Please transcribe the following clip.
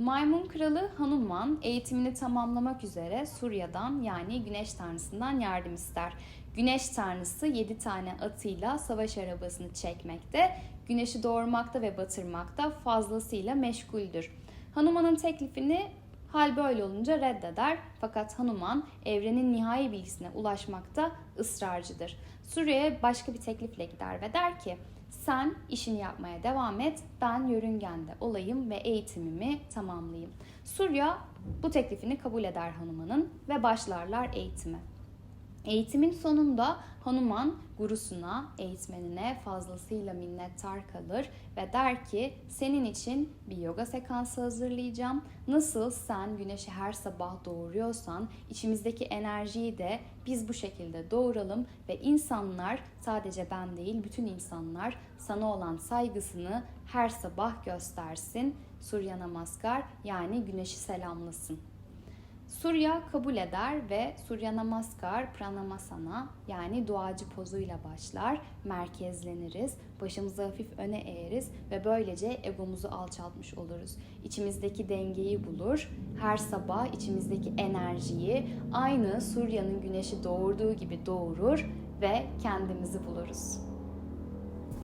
Maymun kralı Hanuman eğitimini tamamlamak üzere Surya'dan yani güneş tanrısından yardım ister. Güneş tanrısı 7 tane atıyla savaş arabasını çekmekte, güneşi doğurmakta ve batırmakta fazlasıyla meşguldür. Hanuman'ın teklifini hal böyle olunca reddeder fakat Hanuman evrenin nihai bilgisine ulaşmakta ısrarcıdır. Surya'ya başka bir teklifle gider ve der ki sen işini yapmaya devam et, ben yörüngende olayım ve eğitimimi tamamlayayım. Surya bu teklifini kabul eder Hanuman'ın ve başlarlar eğitime. Eğitimin sonunda Hanuman gurusuna, eğitmenine fazlasıyla minnettar kalır ve der ki senin için bir yoga sekansı hazırlayacağım. Nasıl sen güneşi her sabah doğuruyorsan içimizdeki enerjiyi de biz bu şekilde doğuralım ve insanlar sadece ben değil bütün insanlar sana olan saygısını her sabah göstersin. Surya Namaskar yani güneşi selamlasın. Surya kabul eder ve Surya Namaskar Pranamasana yani duacı pozuyla başlar. Merkezleniriz, başımızı hafif öne eğeriz ve böylece egomuzu alçaltmış oluruz. İçimizdeki dengeyi bulur. Her sabah içimizdeki enerjiyi aynı Surya'nın güneşi doğurduğu gibi doğurur ve kendimizi buluruz.